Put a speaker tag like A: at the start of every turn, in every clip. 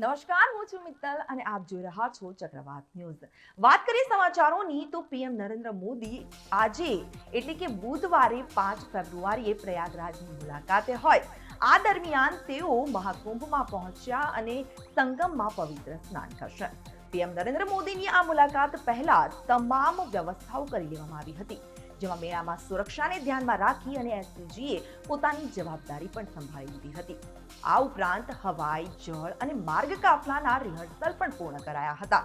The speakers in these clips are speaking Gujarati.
A: નમસ્કાર, હું છું મિત્તલ અને આપ જોઈ રહ્યા છો ચક્રવાત ન્યૂઝ. વાત કરીએ સમાચારોની, તો પીએમ નરેન્દ્ર મોદી આજે, એટલે કે બુધવારે પાંચ ફેબ્રુઆરીએ પ્રયાગરાજની મુલાકાતે હોય. આ દરમિયાન તેઓ મહાકુંભમાં પહોંચ્યા અને સંગમમાં પવિત્ર સ્નાન કરશે. પીએમ નરેન્દ્ર મોદીની આ મુલાકાત પહેલા તમામ વ્યવસ્થાઓ કરી લેવામાં આવી હતી. જેમાં મેળામાં સુરક્ષાને ધ્યાનમાં રાખી અને એસપીજીએ પોતાની જવાબદારી પણ સંભાળી લીધી હતી. આ ઉપરાંત હવાઈ, જળ અને માર્ગ કાફલાના રિહર્સલ પણ પૂર્ણ કરાયા હતા.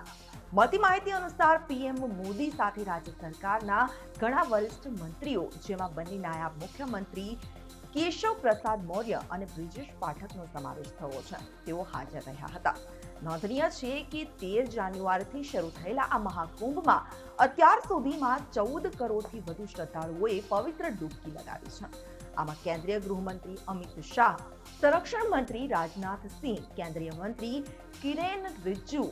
A: મળતી માહિતી અનુસાર પીએમ મોદી સાથે રાજ્ય સરકારના ઘણા વરિષ્ઠ મંત્રીઓ, જેમાં બંને નાયબ મુખ્યમંત્રી કેશવ પ્રસાદ મૌર્ય અને બ્રિજેશ પાઠકનો સમાવેશ થયો છે. તેઓ હાજર રહ્યા હતા. નોંધનીય છે કે તેર જાન્યુઆરીથી શરૂ થયેલા આ મહાકુંભમાં અત્યાર સુધીમાં ચૌદ કરોડથી વધુ શ્રદ્ધાળુઓએ પવિત્ર ડૂબકી લગાવી છે. આમાં કેન્દ્રીય ગૃહમંત્રી અમિત શાહ, સંરક્ષણ મંત્રી રાજનાથ સિંહ કેન્દ્રીય મંત્રી કિરેન રિજ્જુ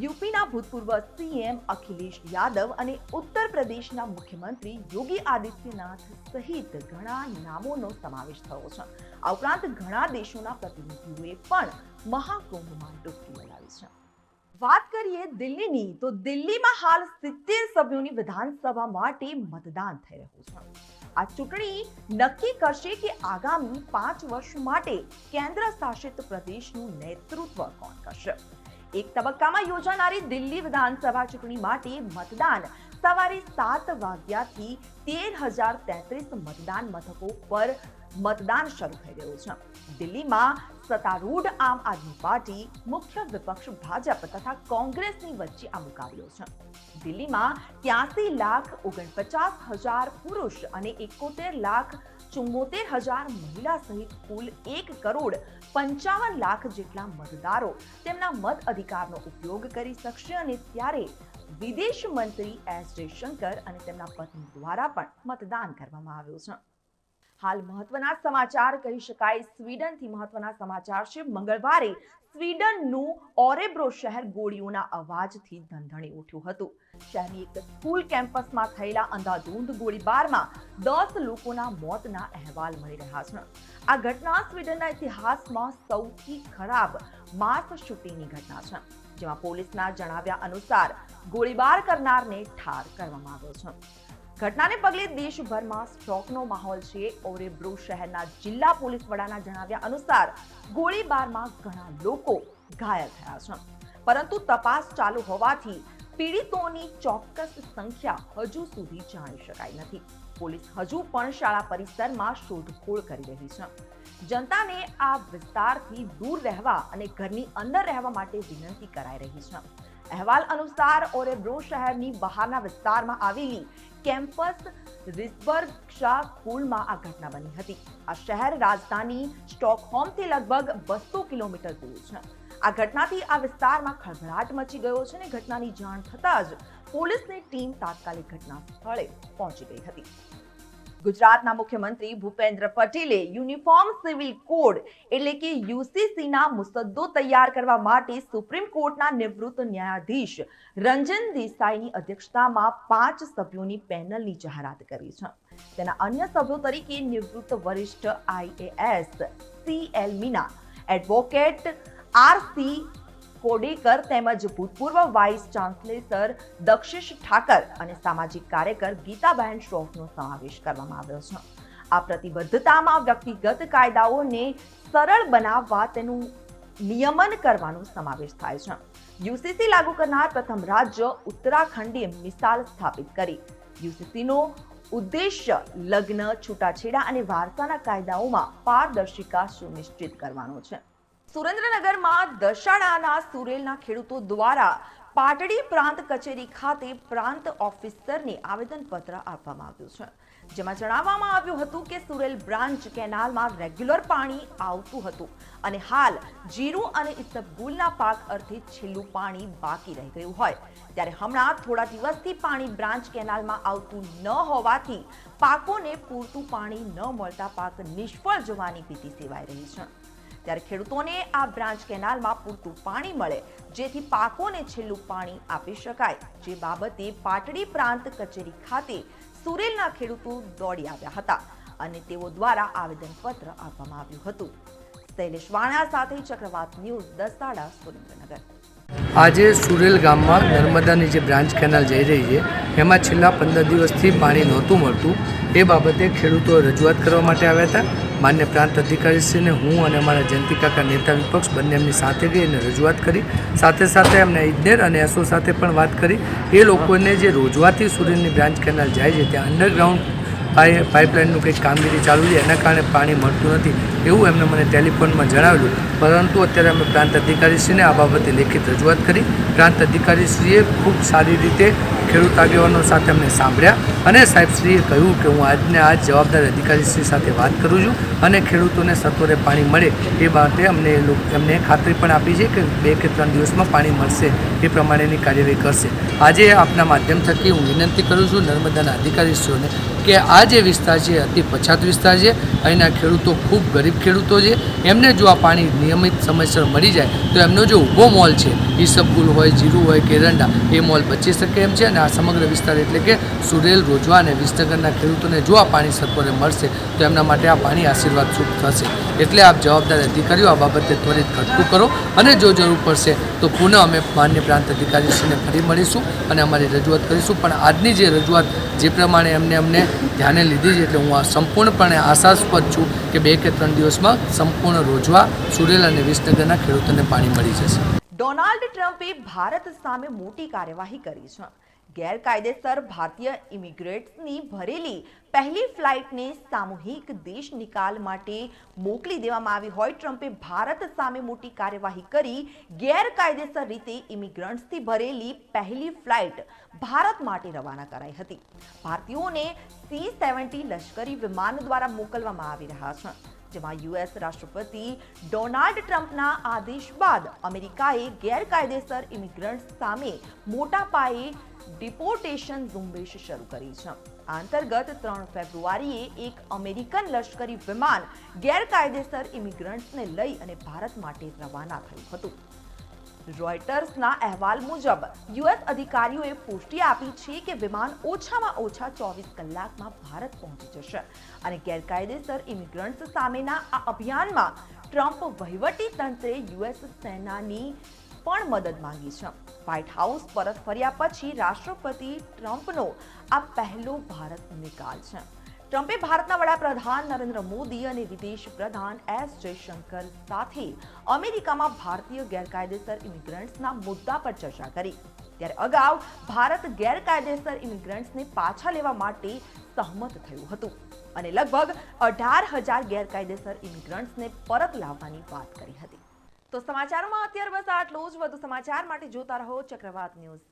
A: યુપીના ભૂતપૂર્વ સીએમ અખિલેશ યાદવ અને ઉત્તર પ્રદેશના મુખ્યમંત્રી યોગી આદિત્યનાથ સહિત ઘણા નામોનો સમાવેશ થયો છે. આ ઉપરાંત ઘણા દેશોના પ્રતિનિધિઓએ પણ મહાકુંભમાં ડૂબકી લગાવી છે. વાત કરીએ દિલ્હીની, તો દિલ્હીમાં હાલ સિત્તેર સભ્યોની વિધાનસભા માટે મતદાન થઈ રહ્યું છે. આ ચૂંટણી નક્કી કરશે કે આગામી પાંચ વર્ષ માટે કેન્દ્ર શાસિત પ્રદેશનું નેતૃત્વ કોણ કરશે? એક તબક્કામાં યોજાનારી દિલ્હી વિધાનસભા ચૂંટણી માટે મતદાન સવારે સાત વાગ્યાથી તેર હજાર તેત્રીસ મતદાન મથકો પર મતદાન શરૂ થઈ ગયું છે. દિલ્હીમાં સત્તારૂઢ આમ આદમી પાર્ટી, મુખ્ય વિપક્ષ ભાજપ તથા કોંગ્રેસની વચ્ચે આ મુકાબલો છે. દિલ્હીમાં ત્યાસી લાખ ઓગણપચાસ હજાર પુરુષ અને એકોતેર લાખ ચુમ્મોતેર હજાર મહિલા સહિત કુલ એક કરોડ પંચાવન લાખ જેટલા મતદારો તેમના મત અધિકારનો ઉપયોગ કરી શકશે અને ત્યારે વિદેશ મંત્રી એસ જયશંકર અને તેમના પત્ની દ્વારા પણ મતદાન કરવામાં આવ્યું છે. હાલ મહત્વના સમાચાર કહી શકાય, સ્વીડનથી મહત્વના સમાચાર છે. મંગળવારે સ્વીડનનું ઓરેબ્રો શહેર ગોળીઓના અવાજથી ધંધણી ઉઠ્યું હતું. શહેરની એક સ્કૂલ કેમ્પસમાં થયેલા અંધાધૂંધ ગોળીબારમાં દસ લોકોના મોતના અહેવાલ મળી રહ્યા છે. આ ઘટના સ્વીડનના ઇતિહાસમાં સૌથી ખરાબ માસ શૂટિંગની ઘટના છે. જેમાં પોલીસના જણાવ્યા અનુસાર ગોળીબાર કરનારને ઠાર કરવામાં આવ્યો છે. ઘટનાને પગલે દેશભરમાં સ્ટોકનો માહોલ છે. ઓરેબ્રો શહેરના જિલ્લા પોલીસ વડાના જણાવ્યા અનુસાર ગોળીબારમાં ઘણા લોકો ઘાયલ થયા છે. પરંતુ તપાસ ચાલુ હોવાથી પીડિતોની ચોક્કસ સંખ્યા હજુ સુધી જાણી શકાઈ નથી. પોલીસ હજુ પણ શાળા પરિસરમાં શોધખોળ કરી રહી છે. જનતાને આ વિસ્તારથી દૂર રહેવા અને ઘરની અંદર રહેવા માટે વિનંતી કરાઈ રહી છે. અહેવાલ અનુસાર ઓરેબ્રો શહેરની બહારના વિસ્તારમાં આવેલી કેમ્પસ રિસબર્ગ શાહ સ્કૂલમાં આ ઘટના બની હતી. આ શહેર રાજધાની સ્ટોકહોમથી લગભગ બસો કિલોમીટર દૂર છે. આ ઘટનાથી આ વિસ્તારમાં ખળભળાટ મચી ગયો છે અને ઘટનાની જાણ થતાં જ પોલીસની ટીમ તાત્કાલિક ઘટના સ્થળે પહોંચી ગઈ હતી. ગુજરાતના મુખ્યમંત્રી ભૂપેન્દ્ર પટેલે યુનિફોર્મ સિવિલ કોડ એટલે કે યુસીસીના મુસદ્દો તૈયાર કરવા માટે સુપ્રીમ કોર્ટના નિવૃત્ત ન્યાયાધીશ રંજન દેસાઈની અધ્યક્ષતામાં પાંચ સભ્યોની પેનલની જાહેરાત કરી છે. તેના અન્ય સભ્યો તરીકે નિવૃત્ત વરિષ્ઠ IAS C L Meena, advocate R C Kodekar તેમજ ભૂતપૂર્વ વાઇસ ચાન્સેલર દક્ષિશ ઠાકર અને સામાજિક કાર્યકર ગીતાબહેન શ્રોફનો સમાવેશ કરવામાં આવ્યો છે. આ પ્રતિબદ્ધતામાં વ્યક્તિગત કાયદાઓને સરળ બનાવવા તેનું નિયમન કરવાનો સમાવેશ થાય છે. યુસીસી લાગુ કરનાર પ્રથમ રાજ્ય ઉત્તરાખંડે મિસાલ સ્થાપિત કરી. યુસીસીનો ઉદ્દેશ્ય લગ્ન, છૂટાછેડા અને વારસાના કાયદાઓમાં પારદર્શિકા સુનિશ્ચિત કરવાનો છે. સુરેન્દ્રનગરમાં દશાણાના સુરેલના ખેડૂતો દ્વારા પાટડી પ્રાંત કચેરી ખાતે પ્રાંત ઓફિસરને આવેદનપત્ર આપવામાં આવ્યું છે. જેમાં જણાવવામાં આવ્યું હતું કે સુરેલ બ્રાન્ચ કેનાલમાં રેગ્યુલર પાણી આવતું હતું અને હાલ જીરું અને ઇસબગુલના પાક અર્થે છેલ્લું પાણી બાકી રહી ગયું હોય. ત્યારે હમણાં થોડા દિવસથી પાણી બ્રાન્ચ કેનાલમાં આવતું ન હોવાથી પાકોને પૂરતું પાણી ન મળતા પાક નિષ્ફળ જવાની ભીતિ સેવાઈ રહી છે. ત્યારે ખેડૂતોને આ બ્રાન્ચ કેનાલમાં પૂરતું પાણી મળે, જેથી પાકોને છેલ્લું પાણી આપી શકાય. જે બાબતે પાટડી પ્રાંત કચેરી ખાતે સુરેલના ખેડૂતો દોડી આવ્યા હતા અને તેઓ દ્વારા આવેદનપત્ર આપવામાં આવ્યું હતું. શૈલેષ વાણા સાથે ચક્રવાત ન્યૂઝ દસાડા સુરેન્દ્રનગર.
B: આજે સુરેલ ગામમાં નર્મદાની જે બ્રાન્ચ કેનાલ જઈ રહી છે, એમાં છેલ્લા પંદર દિવસથી પાણી નહોતું મળતું. એ બાબતે ખેડૂતો રજૂઆત કરવા માટે આવ્યા હતા. માન્ય પ્રાંત અધિકારીશ્રીને હું અને અમારા જયંતિ કાકા નેતા વિપક્ષ બંને એમની સાથે ગઈ અને રજૂઆત કરી. સાથે સાથે એમને ઇજનેર અને એસો સાથે પણ વાત કરી. એ લોકોને જે રોજવાથી સુરેન્દ્રની બ્રાન્ચ કેનાલ જાય છે, ત્યાં અંડરગ્રાઉન્ડ પાઇપલાઇનનું કંઈક કામગીરી ચાલુ છે, એના કારણે પાણી મળતું નથી એવું એમને મને ટેલિફોનમાં જણાવેલું પરંતુ અત્યારે અમે પ્રાંત અધિકારીશ્રીને આ બાબતે લેખિત રજૂઆત કરી. પ્રાંત અધિકારીશ્રીએ ખૂબ સારી રીતે ખેડૂત આગેવાનો સાથે અમને સાંભળ્યા અને સાહેબશ્રીએ કહ્યું કે હું આજને આજ જવાબદાર અધિકારીશ્રી સાથે વાત કરું છું અને ખેડૂતોને સત્વરે પાણી મળે એ માટે અમને એમને ખાતરી પણ આપી છે કે બે કે ત્રણ દિવસમાં પાણી મળશે એ પ્રમાણેની કાર્યવાહી કરશે. આજે આપના માધ્યમ થકી હું વિનંતી કરું છું નર્મદાના અધિકારીશ્રીઓને કે આ જે વિસ્તાર છે, અતિ પછાત વિસ્તાર છે, અહીંના ખેડૂતો ખૂબ ગરીબ ખેડૂતો છે. એમને જો આ પાણી નિયમિત સમયસર મળી જાય, તો એમનો જે ઊભો મોલ છે ઈસબગુલ હોય, જીરું હોય, કેરંડા, એ મોલ બચી શકે એમ છે. અને આ સમગ્ર વિસ્તાર એટલે કે સુરેલ, રોજવા અને વિસનગરના ખેડૂતોને જો આ પાણી સત્વરે મળશે, તો એમના માટે આ પાણી આશીર્વાદ શુભ થશે. એટલે આપ જવાબદાર અધિકારીઓ આ બાબતે ત્વરિત ઘટતું કરો અને જો જરૂર પડશે તો પુનઃ અમે માન્ય પ્રાંત અધિકારીશ્રીને ફરી મળીશું અને અમારી રજૂઆત કરીશું. પણ આજની જે રજૂઆત, જે પ્રમાણે એમને અમને ધ્યાને લીધી છે એટલે હું આ સંપૂર્ણપણે આશાસ્પદ છું કે બે કે ત્રણ દિવસમાં સંપૂર્ણ રોજવા સુરેલ અને વિસનગરના ખેડૂતોને પાણી મળી જશે.
A: ડોનાલ્ડ ટ્રમ્પે ભારત સામે મોટી કાર્યવાહી કરી છે. ગેરકાયદેસર ભારતીય ઇમિગ્રેટ્સની ભરેલી પહેલી ફ્લાઇટને સામૂહિક દેશ નિકાલ માટે મોકલી દેવામાં આવી હોય. ટ્રમ્પે ભારત સામે મોટી કાર્યવાહી કરી. ગેરકાયદેસર રીતે ઇમિગ્રન્ટ્સથી ભરેલી પહેલી ફ્લાઇટ ભારત માટે રવાના કરાઈ હતી. ભારતીયોને સી સેવન્ટી લશ્કરી વિમાન દ્વારા મોકલવામાં આવી રહ્યા છે, જેમાં યુએસ રાષ્ટ્રપતિ ડોનાલ્ડ ટ્રમ્પના આદેશ બાદ અમેરિકાએ ગેરકાયદેસર ઇમિગ્રન્ટ્સ સામે મોટા પાયે ડિપોર્ટેશન ઝુંબેશ શરૂ કરી છે. અંતર્ગત ત્રણ ફેબ્રુઆરીએ એક અમેરિકન લશ્કરી વિમાન ગેરકાયદેસર ઇમિગ્રન્ટ્સને લઈ અને ભારત માટે રવાના થયું હતું. રોયટર્સના અહેવાલ મુજબ, યુએસ અધિકારીઓએ પુષ્ટિ આપી છે કે વિમાન ઓછામાં ઓછા ચોવીસ કલાકમાં ભારત પહોંચી જશે અને ગેરકાયદેસર ઇમિગ્રન્ટ્સ સામેના આ અભિયાનમાં ટ્રમ્પ વહીવટી તંત્રે યુએસ સેનાની પણ મદદ માંગી છે. વ્હાઇટ હાઉસ પરત ફર્યા પછી રાષ્ટ્રપતિ ટ્રમ્પનો આ પહેલો ભારત નિકાલ છે. ટ્રમ્પે ભારતના વડાપ્રધાન નરેન્દ્ર મોદી અને વિદેશ પ્રધાન એસ જયશંકર સાથે અમેરિકામાં ભારતીય ગેરકાયદેસર ઇમિગ્રન્ટ્સના મુદ્દા પર ચર્ચા કરી. ત્યારે અગાઉ ભારત ગેરકાયદેસર ઇમિગ્રન્ટ્સને પાછા લેવા માટે સહમત થયું હતું અને લગભગ અઢાર હજાર ગેરકાયદેસર ઇમિગ્રન્ટ્સને પરત લાવવાની વાત કરી હતી. તો સમાચારોમાં અત્યારે બસ આટલું જ. વધુ સમાચાર માટે જોતા રહો ચક્રવાત ન્યૂઝ.